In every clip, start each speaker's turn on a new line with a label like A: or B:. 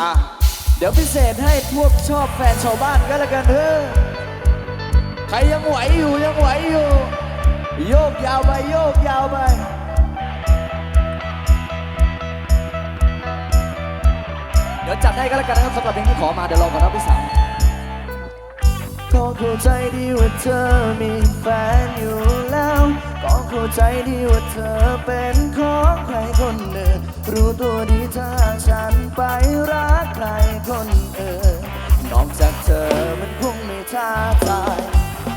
A: อะ เดี๋ยวพิเศษให้พวกชอบแฟนชาวบ้านก็แล้วกันเถอะใครยังไหวอยู่ยังไหวอยู่ โยกยาวไปโยกยาวไปเดี๋ยวจัดให้ก็แล้วกันนะครับสำหรับเพลงที่ขอมาเดี๋ยวรอก่อนนะพี่สาวก็เข้าใจดีว่าเธอมีแฟนอยู่แล้ว ก็เข้าใจดีว่าเธอเป็นของใครคนหนึ่ง รู้ตัวดีถ้าฉันไปรักใครคนอื่นนอกจากเธอมันคงไม่ท้าทาย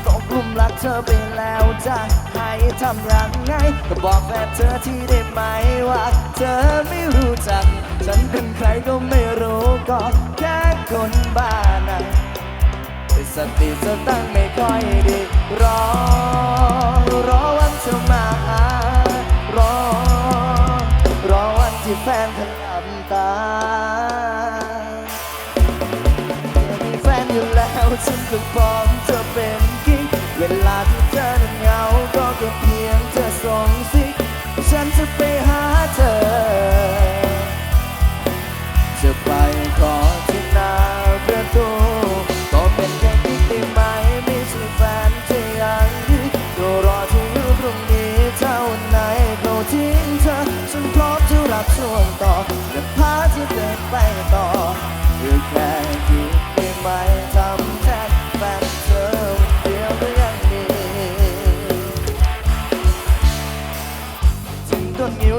A: ตกหลุมรักเธอไปแล้วจะให้ทำยังไง ก็บอกแฟนเธอที่ได้ไหมว่า เธอไม่รู้จัก ฉันเป็นใครก็ไม่รู้ก็แค่คนบ้านะแต่สติสตังไม่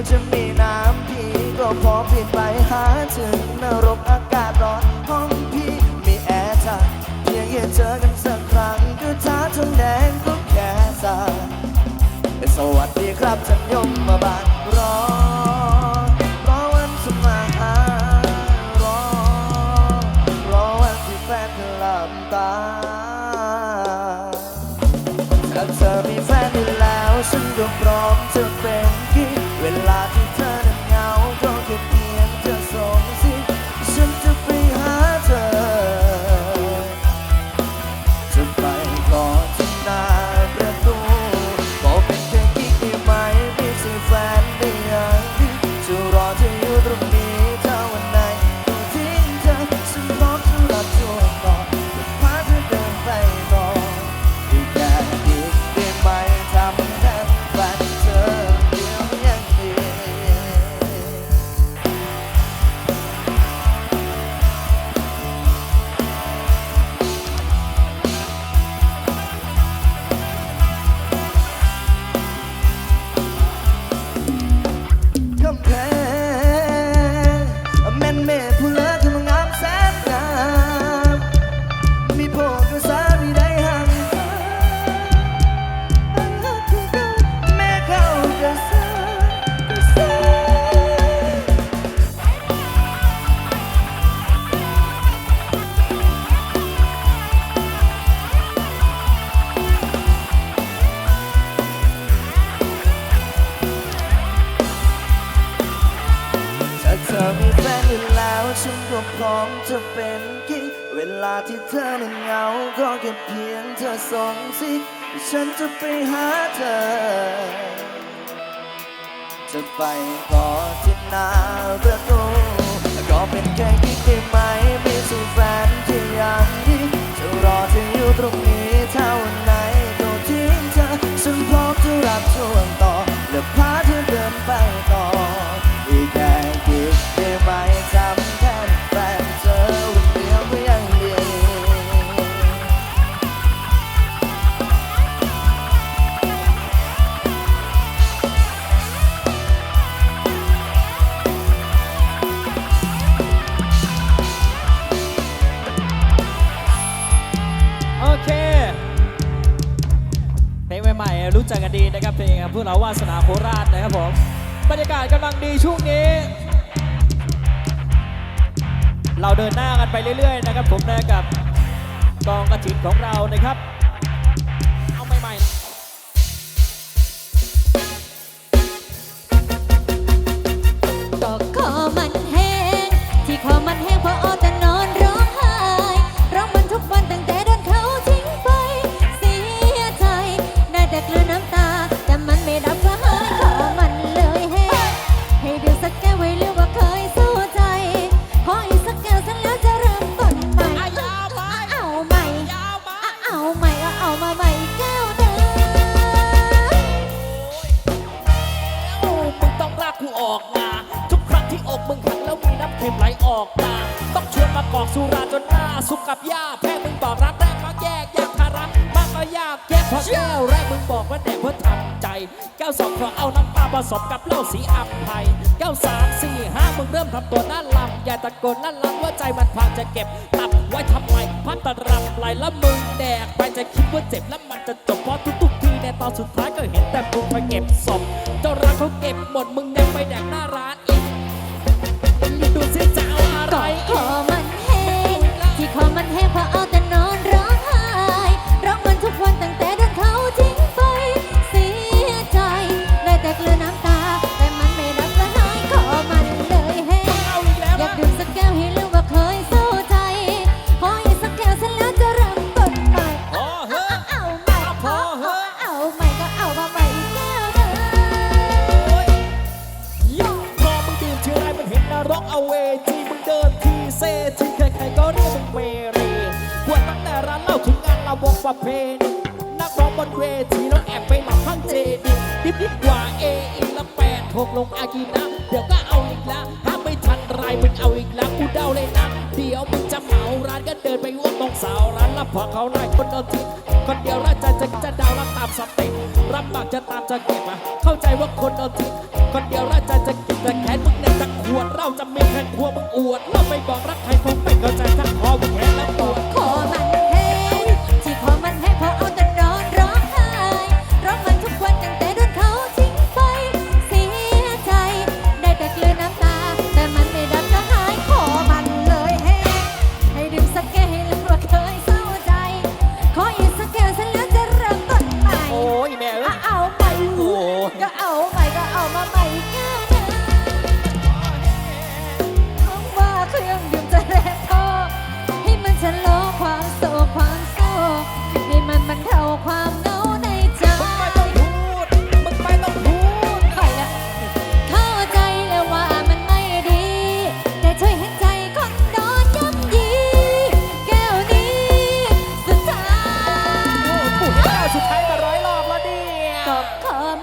A: จะมีน้ำพี่ก็พอพี่ไปหาถึงนรกอากาศร้อนห้องพี่มีแอร์จ้ะเพียงแค่เจอกันสักครั้งก็ท้าทงแดงก็แค่สาสวัสดีครับฉันยมมาบาน ฉันก็พร้อมจะเป็นกิ๊กเวลาที่เธอนั้นเหงา ก็แค่เพียงเธอส่งสิฉันจะไปหาเธอ จะไปขอที่หน้าประตูก็เป็นแค่กิ๊กได้ไหมไม่ใช่แฟนที่ยังดีจะรอเธออยู่ตรงนี้ถ้าวันไหนก็ทิ้งเธอฉันพร้อมจะรับช่วงต่อและพาเธอเดินไปต่อ
B: จักกันดีนะครับเพลงพวกเราวาสนาโคราชนะครับผมบรรยากาศกำลังดีช่วงนี้ เราเดินหน้ากันไปเรื่อยๆนะครับผมนะกับกองกระถินของเรานะครับ ไม่
C: โอ้มึงต้องลากูออกมาทุกครั้งที่อกมึงหักแล้วมีน้ำเม
B: ไหลออกมาต้องชวนมากอกสุราจนหน้าสุกกับยาแพ้มึงบอกรักแรกก็แยกยากภาระมากก็ยากแยกพอแก้วแรกมึงบอกว่าแดกเพื่อทำใจ แก้วสองขอเอาน้ำตาผสมกับเหล้าสีอับไพแก้วสามสี่ห้ามึงเริ่มทำตัวน่าลำย่าตะโกนน่าลำว่าใจมันพังจะเก็บตับไว้ทำไม พัดตรับไหลแล้วมึงแดกไปจะคิดว่าเจ็บแล้วมันจะจบเพราะทุกๆทีในตอนสุดท้ายก็เห็นแต่มึงไปเก็บศพเจ้ารักเขาเก็บหมดมึงยังไปแดกหน้าร้านอีกดูสิจะเอาอะไร
C: คอมันแห้งที่คอมันแห้งเพราะเอาแต่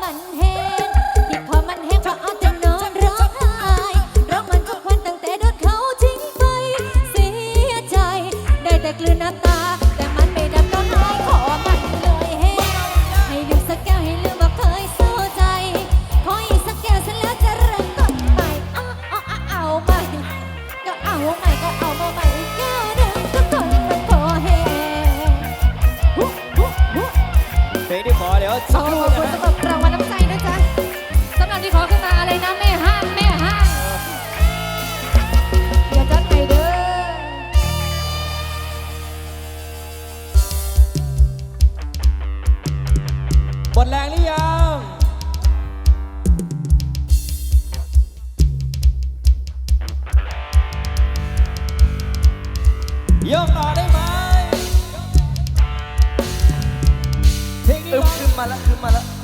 C: มันเฮ
B: ยกต่อได้ไหมเพลงนี้
A: มขึ้นมาแล้วขึ้นมาแล้ว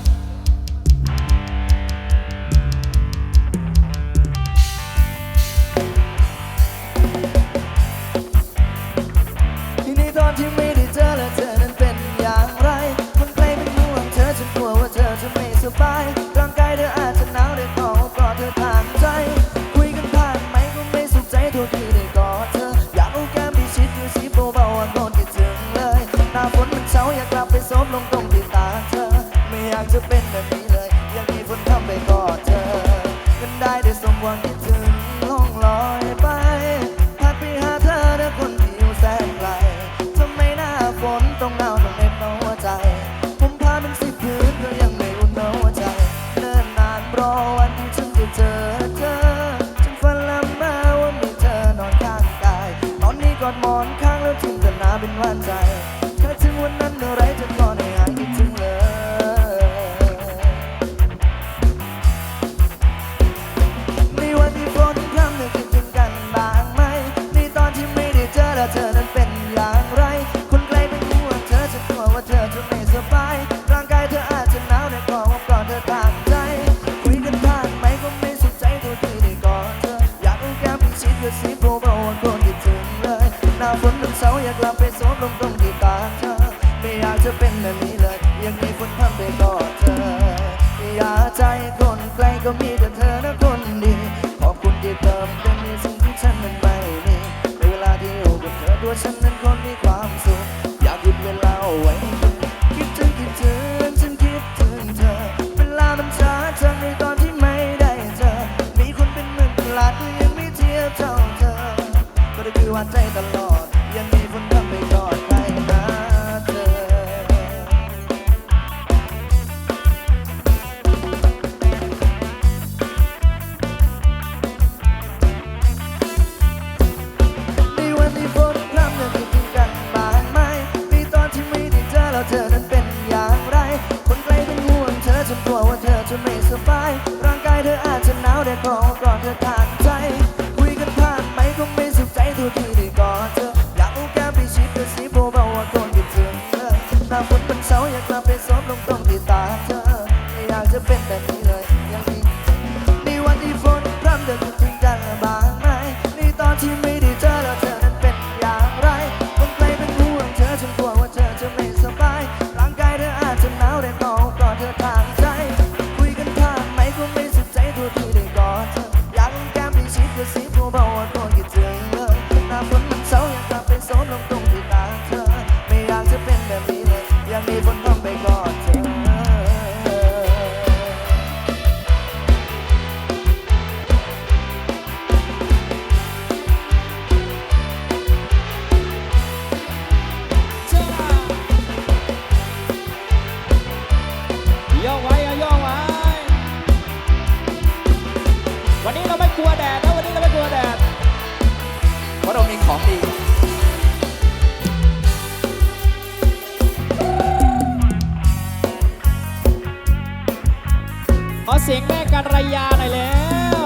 A: รยาหน่อยแล้ว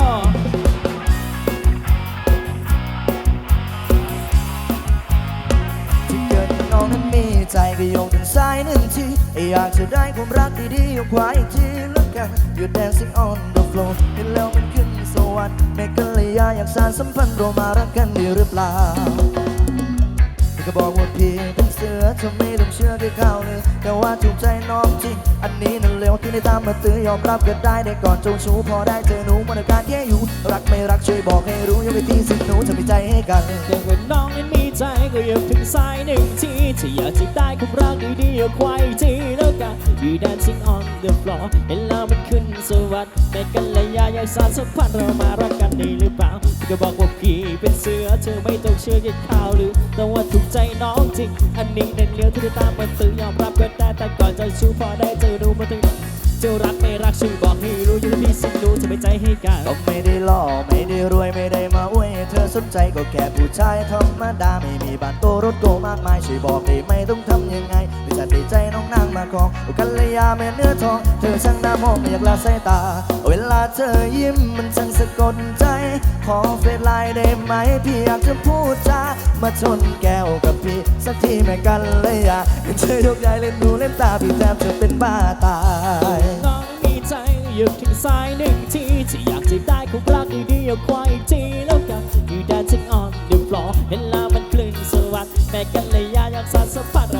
A: ที่เกิดน้องนั้นมีใจก็โยงถึงสายหนึ่งที อยากจะได้ความรักดีๆอยู่ควายทีแล้วกัน You dancing on the floor เห็นแล้วมันขึ้นสวรรค์แม่กันเลยอยากสานสัมพันธ์เรามารักกันดีหรือเปล่าก็บอกว่าพี่ เสือเธอไม่ต้องเชื่อแค่ข่าเลยแต่ว่าถูกใจน้องจริง อันนี้นั่นเร็วที่ได้ตามมาตื้อยอมรับก็ได้ได้ก่อนเจ้าชู้พอได้เจอหนูมันอาการแค่อยู่ รักไม่รักช่วยบอกให้รู้ยกไปที่สิหนูจะมีใจให้กัน
B: เด็กว่าน้องไม่มี ใจก็อยากถึงสายหนึ่งทีที่อยากจะได้ความรักดีๆเอาควายทีแล้วกัน You dancing on the floor เห็นแล้วมันขึ้นสวรรค์แม่กันเลยอยากอยากสานสัมพันธ์เรามารักกันดีหรือเปล่าก็บอกว่าพี่เป็นเสือเธอไม่ต้องเชื่อแค่ข่าวหรือแต่ว่าถูกใจน้องจริงอันนี้เนั่นเลี้ยวที่ได้ตามมาตื้อยอมรับก็ได้แต่ก่อนจะชู้พอได้เจอหนูมาถึง จ้ารักไม่รักช่วยบอกให้รู้อยู่ที่สิ่งหนูจะไปใจให้กัน
A: ก็ไม่ได้หล่อไม่ได้รวยไม่ได้มาอวยเธอสนใจก็แค่ผู้ชายธรรมดาไม่มีบ้านโตรถโกมากมายช่วยบอกได้ไหมต้องทำยังไง ไม่จะได้ใจน้องนางมาครองกันเลยาแม่เนื้อทอง เธอช่างน่ามองไม่อยากละสายตา เวลาเธอยิ้มมันช่างสะกดใจ ขอเฟซไลน์ได้ไหมพี่อยากจะพูดจามาชนแก้วกับพี่สักทีแม่กันเลยาเธอยกใหญ่เล่นดูเล่นตาพี่แทบจะเป็นบ้าตาย
B: น้องมีใจอยู่ถึงสายหนึ่งทีที่อยากจะได้ของรักดีๆเอาควายทีแล้วกัน You dancing on the floor เห็นแล้วมันคลื่นสวัสดแม่กันเลยยาอยากสานสัมพันธ์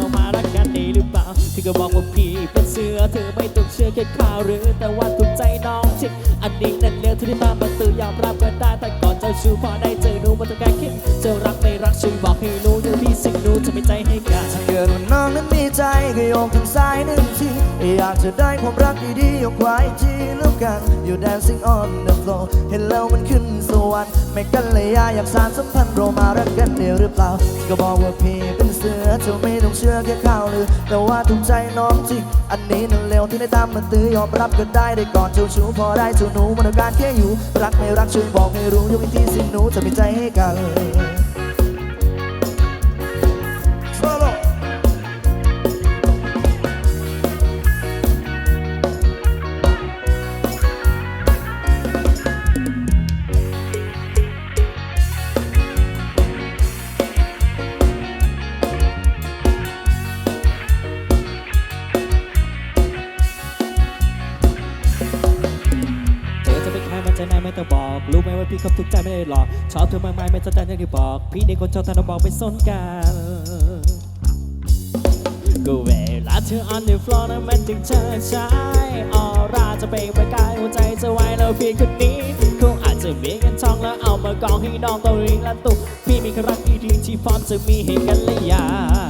B: รือเปล่าที่ก็บอกว่าพี่เป็นเสือเธอไม่ต้องเชื่อแค่ข่าวหรือ แต่ว่าถูกใจน้องจริงอันนี้นั่นเลี้ยวที่ได้ตามมาตื่นยอมรับก็ได้แต่ก่อนเจ้าชู้พอได้เจอหนูมันต้องการคิดเจ้ารักไม่รักช่วยบอกให้รู้อยู่ที่สิ่งหนูจะไม่ใจให้กัน
A: ถ้าเกิดว่าน้องนั้นมี ใจก็โยงถึงสายหนึ่งทีอยากจะได้ความรักดีๆยกไว้ทีแล้วกัน You dancing on the floor เห็นแล้วมันขึ้นสวรรค์ไม่กันเลยอยากสานสัมพันธ์เรามารักกันเดียวหรือเปล่า ก็บอกว่าพี่เป็นเสือเธอไม่ต้องเชื่อแค่ข่าวลือแต่ว่าถูกใจน้องจริงอันนี้นั่นเร็วที่ได้ตามมาตื้อยอมรับก็ได้ได้ก่อนเจ้าชู้พอได้เจ้าหนูมันต้องการแค่อยู่ รักไม่รักช่วยบอกให้รู้ยกอีกทีสิหนูจะมีใจให้กัน
B: อกชอบเธอมากมายไม่สนใจอย่างที่บอก พี่ในคนชอบทานบอกไม่สนกันก็เวลาเธอ on the floor นั้นมันถึงเธอใชายออร่าจะเปล่งประกายหัวใจจะไวแล้วพี่คนนี้คงอาจจะ
A: มีเงินทองแล้วเอามากองให้น้องตัวเองและตุกพี่มีครักดีที่พร้อมจะมีให้กันและอยา
B: ถ้า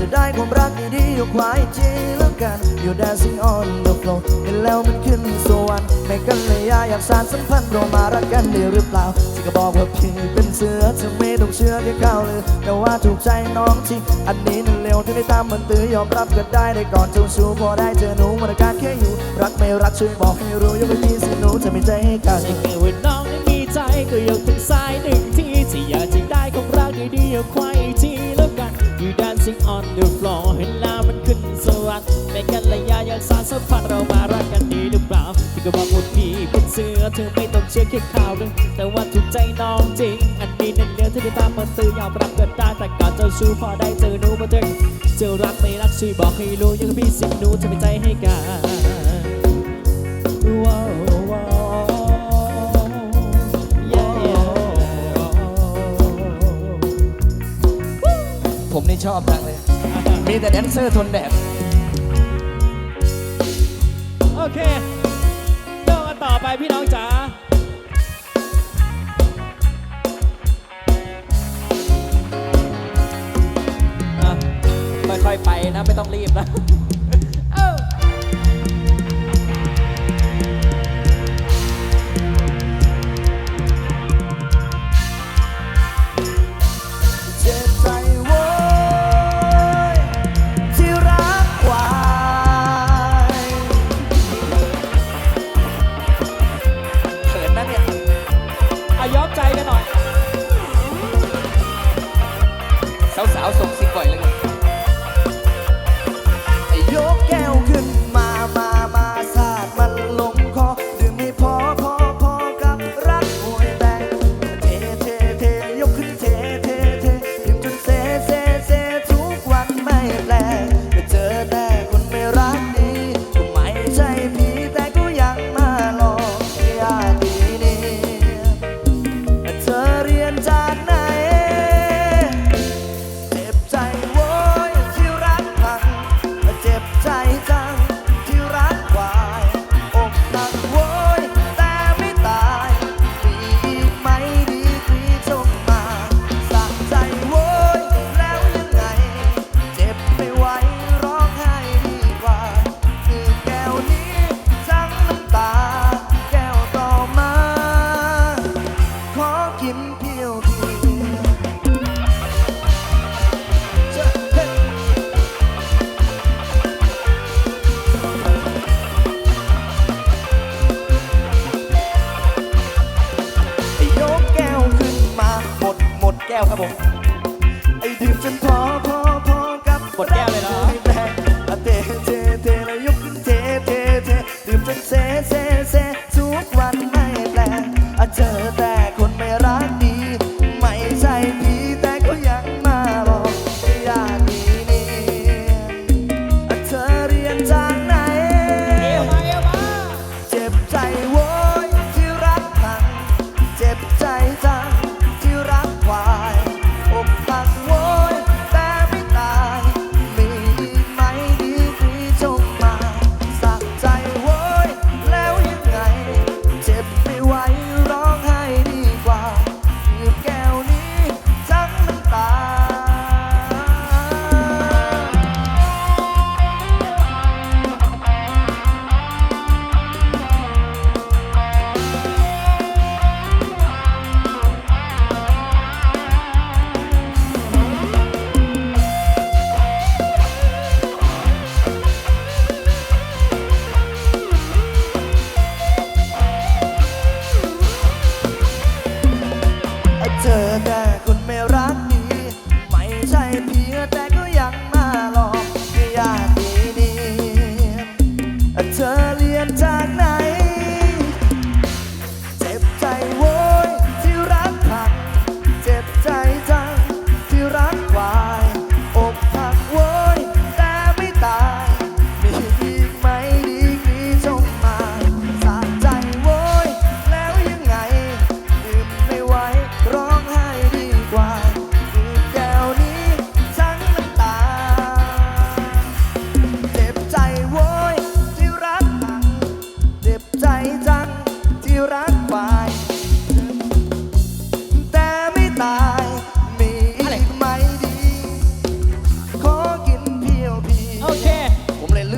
B: จะได้ความรักดีๆอยกไว้จีแล้วกัน อยู่ dancing on the floor เห็นแล้วมันขึ้นสวรรค์ไม่กันเลยอยากสานสัมพันธ์เรามารักกันได้หรือเปล่าที่ก็บอกว่าพี่เป็นเสือเธอไม่ต้องเชื่อที่เขาเลยแต่ว่าถูกใจน้องจริงอันนี้นั่นเร็วที่ได้ตามมันตื้อยอมรับก็ได้ได้ก่อนเจ้าชู้พอได้เจอหนูมันอาการแค่อยู่ รักไม่รักช่วยบอกให้รู้ยกไปพี่สิหนูจะไม่ใจให้กัน
A: ถ้าเกิดว่าน้องนั้มีใจก็ยกถึงสายหนึ่งที่ที่อยากจะได้ของรักดีๆเอาไว้ทีแล้วกัน You dancing on the floor เห็นแล้วมันขึ้นสวรรค์ไม่กันระยะยังสานสัมพันธ์เรามารักกันดีหรือเปล่าที่ก็บอกว่าพี่เป็นเสือเธอไม่ต้องเชื่อแค่ข่าวเลยแต่ว่าถูกใจน้องจริง อันนี้นั่นเดียวที่ได้ตามมันตื้อยอมรับก็ได้แต่ก่อนเจ้าชู้พอได้เจอหนูมาถึงเจอรักไม่รักช่วยบอกให้รู้ยังพี่สิหนูจะไม่ใจให้กันว้าว
B: ผมนี่ชอบจังเลย มีแต่แดนเซอร์ทนแดด
A: โอเคเดินกันต่อไปพี่น้องจ๋า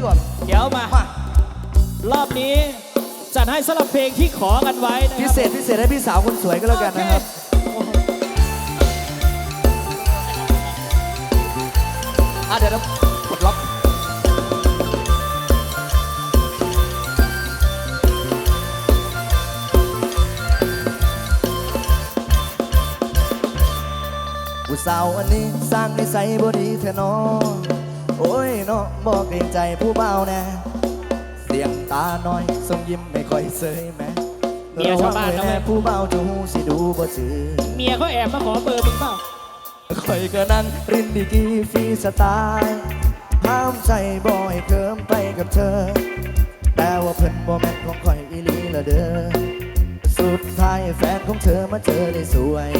B: ก่อน เดี๋ยวมา มารอบนี้จัดให้สำหรับเพลงที่ขอกันไว้
A: พิเศษพิเศษให้พี่สาวคนสวยก็แล้วกันนะครับอาเดี๋ยวปลดล็อก ผู้สาวอันนี้สร้างนิสัยบ่ดีแท้นอ โอ้ยเนาะบอกเกรงใจผู้เบาแน่เสียงตาน้อยทรงยิ้มไม่ค่อยเซยแม่
B: เมียชาวบ้าน
A: ระ
B: นะ
A: วังไว้
B: เว้
A: แน่
B: ย
A: ผู้เบาจะหูสิดูบ่จือ
B: เมียเขาแอบมาขอเบอร์มึงเปล่า
A: คอยก็นั่งรินดีกีฟรีสไตล์ห้ามใจบ่อยเคิมไปกับเธอ แต่ว่าเพิ่นบ่แม่นของคอยอีหลีละเด้อสุดท้ายแฟนของเธอมาเจอได้สวย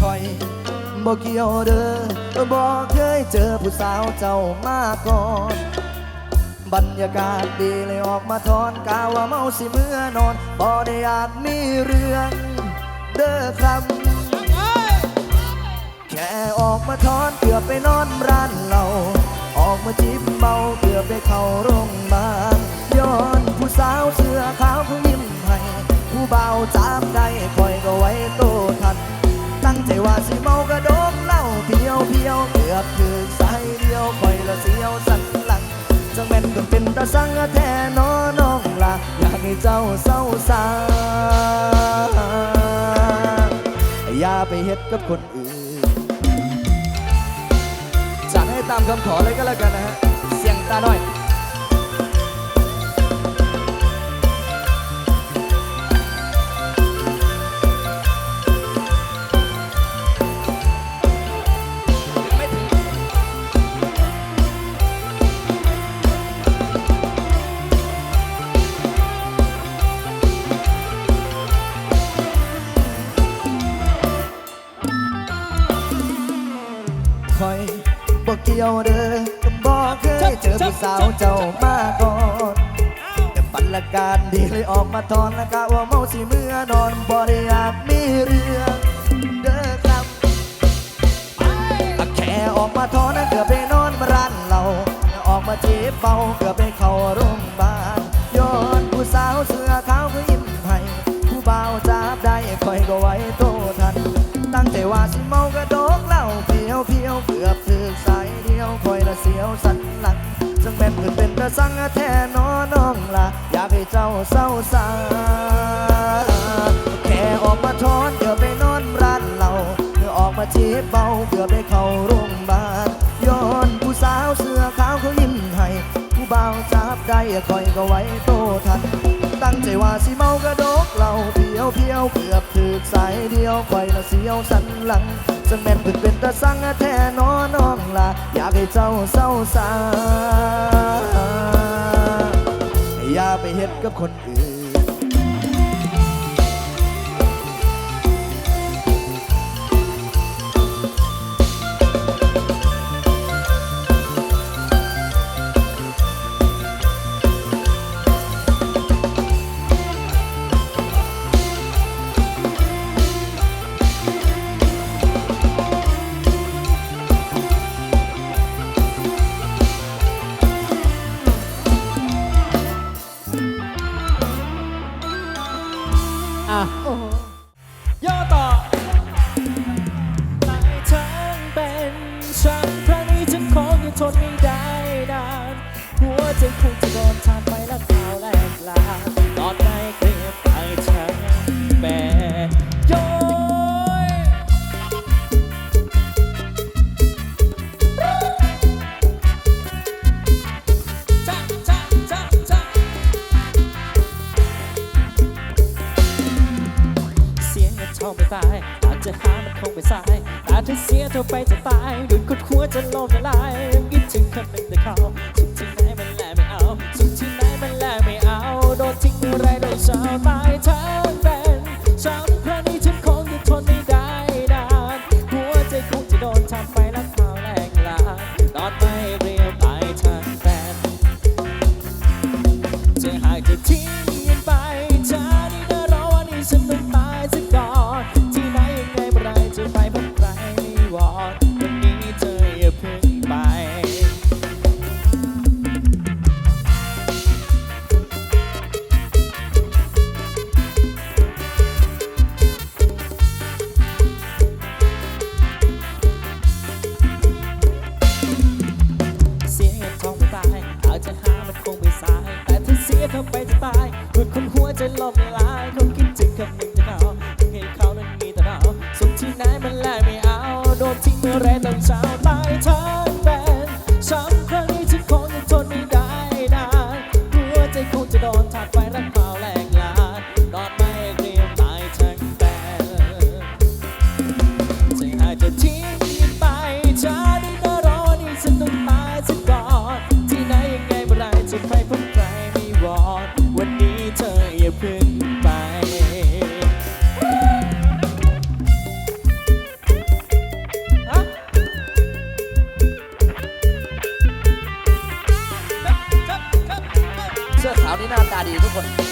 A: คอยบ่เกี่ยวเด้อ บ่เคยเจอผู้สาวเจ้ามาก่อน บรรยากาศดีเลยออกมาทอนกาว่าเมาสิเมื่อนอนบ่ได้อาจมีเรื่องเด้อครับแค่ออกมาทอนเกือบไปนอนร้านเรา ออกมาจิ้มเมาเกือบไปเข้าโรงพยาบาลย้อนผู้สาวเสื้อขาวเขายิ้มให้ผู้เบาจับได้คอยก็ไว้โตทัน ตั้งใจว่าสิเมากระโดด เพียวเพียวเกือบถึงสายเดียวคอยละเสียวสันหลังจังแม่นก็เป็นตาสังแท้นอน้องละอยากให้เจ้าเศร้าสาอย่าไปเฮ็ดกับคนอื่นจัดให้ตามคำขอเลยก็แล้วกันนะฮะเสียงตาหน่อย สาวเจ้ามาก่อนแต่บรรยากาศดีเลยออกมาทอนแล้วกะว่าเมาสิเมื่อนอนบ่ได้อยากมีเรื่องเด้อครับแค่ออกมาทอนนะเกือบไปนอนร้านเราออกมาจีบเบาเกือบไปเขา แท้นอน้องละอยากให้เจ้าเศร้าสาแค่ออกมาทอนเกือบไปนอนร้านเราเมื่อออกมาเจีบเบาเกือบไปเข้าโรงพยาบาลย้อนผู้สาวเสื้อขาวเขายิ้มให้ผู้บ่าวจับได้คอยก็ไว้โตทันตั้งใจว่าสิเมากระดกเหล่าเพียวเพียวเกือบถึกสายเดียวคอยละเสียวสันหลังจังแม่นเพิ่นเป็นตาสังแท้น้อน้องละอยากให้เจ้าเศร้าสา อย่าไปเฮ็ดกับคนอื่น
B: สายแต่ถ้าเสียเธอไปจะตายดุดกดหัวจะโลมละลาย ดีทุ